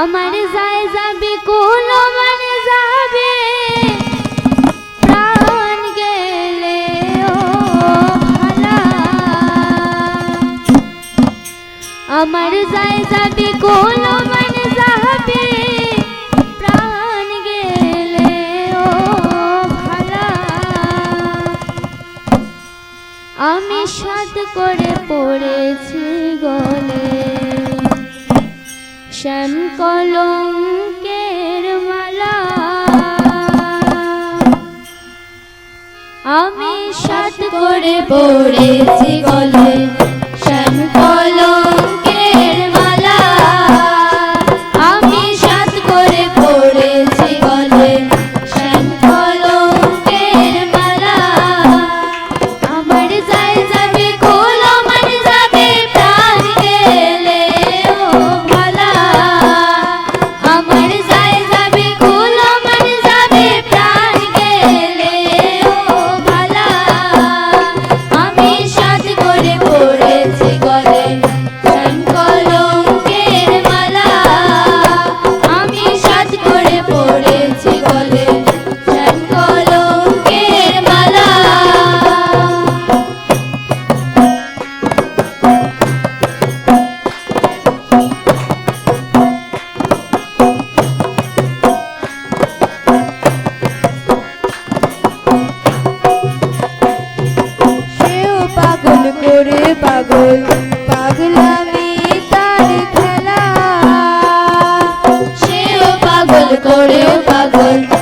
আমার যায় যাবে, কুল মানে যাবে। প্রাণ গেলে আমার যায় যাবে, কুল মানে যাবে। প্রাণ গেলে ও ভালা আমি সাদ করে পড়েছি গলে। শ্যাম কলঙ্কের মালা। আমি সাত করে পড়েছি গলে। পাগল পাগলামি তার খেলা। সেও পাগল করেও পাগল।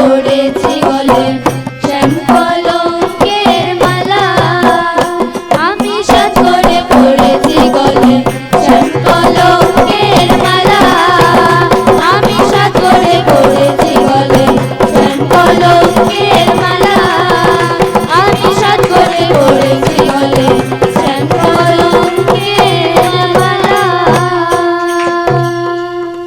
করেছি বলে